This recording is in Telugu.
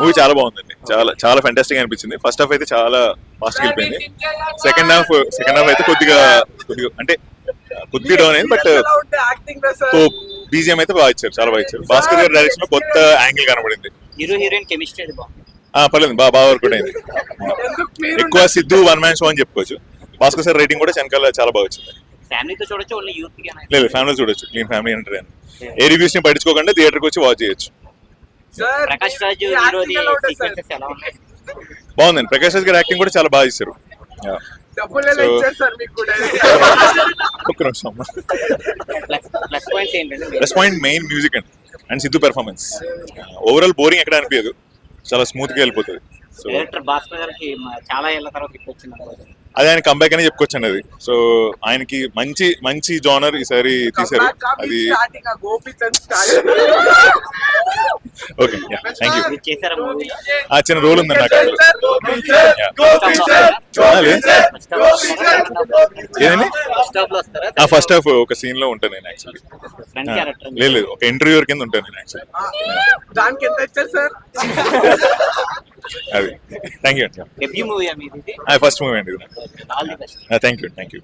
మూవీ చాలా బాగుందండి. చాలా చాలా ఫెంటాస్టిక్ అనిపించింది. ఫస్ట్ హాఫ్ అయితే చాలా ఫాస్ట్ వెళ్ళిపోయింది. సెకండ్ హాఫ్ సెకండ్ హాఫ్ అయితే కొద్దిగా కొద్దిగా అంటే కొద్దిగా డౌన్ అయింది బట్ బీజిఎం అయితే బాగా ఇచ్చారు చాలా బాగా ఇచ్చారు. భాస్కర్ గారి డైరెక్షన్లో కొత్త యాంగిల్ కనబడింది. హీరో హీరోయిన్ కెమిస్ట్రీ పర్లేదు బాగా బాగా వర్క్ అయింది. ఎక్కువ సిద్ధు వన్ మ్యాన్ షో అని చెప్పుకోవచ్చు. భాస్కర్ సార్ రేటింగ్ కూడా వెనకాల చాలా బాగా వచ్చింది. లేదు ఫ్యామిలీ చూడొచ్చు. క్లీన్ ఫ్యామిలీ ఎంటర్ ఏ రివ్యూస్ని పట్టించుకోకుండా థియేటర్కి వచ్చి వాచ్ చేయొచ్చు. ప్రకాష్ రాజ్ బాగుందండి. ప్రకాష్ రాజ్ గారి యాక్టింగ్ కూడా చాలా బాగా ఇచ్చారు ఒక్క నిమిషం ప్లస్ పాయింట్ మెయిన్ మ్యూజిక్ అండి. And Siddhu performance overall boring ఎక్కడ అనిపించదు. చాలా స్మూత్గా వెళ్ళిపోతుంది సో చాలా ఏళ్ళ తర్వాత. అదే ఆయన కంబ్యాక్ అని చెప్పుకోవచ్చండి అది. సో ఆయనకి మంచి మంచి జానర్ ఈసారి తీశారు. అది ఓకే థ్యాంక్ యూ ఆ చిన్న రోల్ ఉందండి నాకు. ఏదండి ఆ ఫస్ట్ హాఫ్ ఒక సీన్లో ఉంటాను నేను యాక్చువల్లీ ఫ్రెండ్ క్యారెక్టర్ లేదు లేదు. ఒక ఇంటర్వ్యూర్ కింద ఉంటాను నేను యాక్చువల్లీ దానికి ఎంత ఇచ్చారు సార్? అది. థ్యాంక్ యూ అండి ఫస్ట్ మూవీ అండి థ్యాంక్ యూ థ్యాంక్ యూ